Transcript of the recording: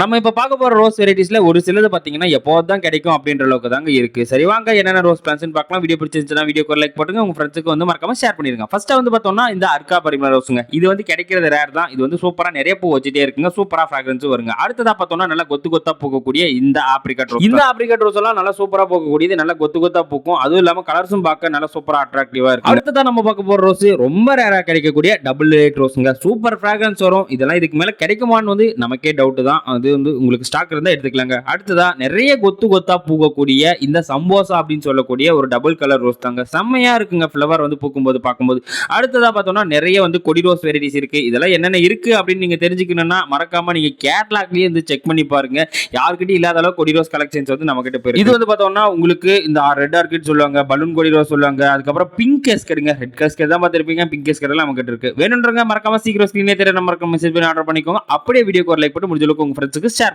நம்ம இப்போ பார்க்க போகிற ரோஸ் வெரைட்டிஸில் ஒரு சிலது பார்த்தீங்கன்னா எப்போது தான் கிடைக்கும் அப்படின்ற அளவுக்கு தாங்க இருக்கு. சரி வாங்க என்னென்ன ரோஸ் பிளான்ஸ் பார்க்கலாம். வீடியோ பிடிச்சிருந்துச்சுன்னா வீடியோக்கு லைக் போட்டுங்க. உங்கள் ஃப்ரெண்ட்ஸுக்கு வந்து மறக்காம ஷேர் பண்ணிருங்க ஃபஸ்ட்டாக வந்து பார்த்தோம்னா இந்த அர்க்கா பரிமள ரோஸுங்க இது வந்து கிடைக்கிறது ரேர் தான். இது வந்து சூப்பராக நிறைய பூ வச்சுட்டே இருக்குங்க. சூப்பராக ஃப்ராக்ரன்ஸும் வருங்க. அடுத்ததாக பார்த்தோம்னா நல்லா கொத்து கொத்தாக பூக்கக்கூடிய இந்த ஆப்ரிகட் ரோஸ் இந்த ஆப்ரிகட் ரோஸ் எல்லாம் நல்லா சூப்பராக பூக்கக்கூடியது. நல்லா கொத்து கொத்தாக பூக்கும். அதுவும் இல்லாமல் கலர்ஸும் பார்க்க நல்லா சூப்பராக அட்ராக்டிவாக இருக்கும் அடுத்ததா நம்ம பார்க்க போகிற ரோஸ் ரொம்ப ரேராக கிடைக்கக்கூடிய டபுள் ரேட் ரோஸுங்க சூப்பர் ஃப்ராக்ரன்ஸ் வரும். இதெல்லாம் இதுக்கு மேலே கிடைக்குமான்னு வந்து நமக்கே டவுட்டு தான். அது வந்து உங்களுக்கு ஸ்டாக் இருந்தால் எடுத்துக்கலாங்க. அடுத்ததா நிறைய கொத்து கொத்தாக பூக்கக்கூடிய இந்த சம்போசா அப்படின்னு சொல்லக்கூடிய ஒரு டபுள் கலர் ரோஸ் தாங்க. செம்மையாக இருக்குங்க ஃப்ளவர் வந்து பூக்கும்போது பார்க்கும்போது. அடுத்ததாக பார்த்தோம்னா நிறைய வந்து கொடி ரோஸ் வெரைட்டிஸ் இருக்குது இதெல்லாம் என்னென்ன இருக்குது அப்படின்னு நீங்கள் தெரிஞ்சுக்கணும்னா மறக்காமல் நீங்கள் கேட்லாக்லயே வந்து செக் பண்ணி பாருங்க. யாருக்கிட்டையும் இல்லாத அளவு கொடி ரோஸ் கலெக்ஷன்ஸ் வந்து நம்ம கிட்ட போயிருக்கு. இது வந்து பார்த்தோம்னா உங்களுக்கு இந்த ரெட் ஆர்கிட் சொல்லுவாங்க பலூன் கொடி ரோஸ் சொல்லுவாங்க அதுக்கப்புறம் பிங்க் கேஸ்கருங்க ரெட் கேஸ்கர் தான் பார்த்துருப்பீங்க பிங்க் கேஸ்கர் எல்லாம் நம்ம கிட்ட இருக்கு. வேணுன்றவங்க மறக்காம சீக்கிரம் ஸ்க்ரீனே தெரிய நம்பருக்கு மெசேஜ் பண்ணி ஆர்டர் பண்ணிக்கோங்க. அப்படியே வீடியோக்கு ஒரு லைக் போட்டு முடிஞ்சளவுக்கு உங்கள் ஃப்ரெண்ட்ஸ் ஃப்ரெண்ட்ஸுக்கு ஷேர் பண்ணி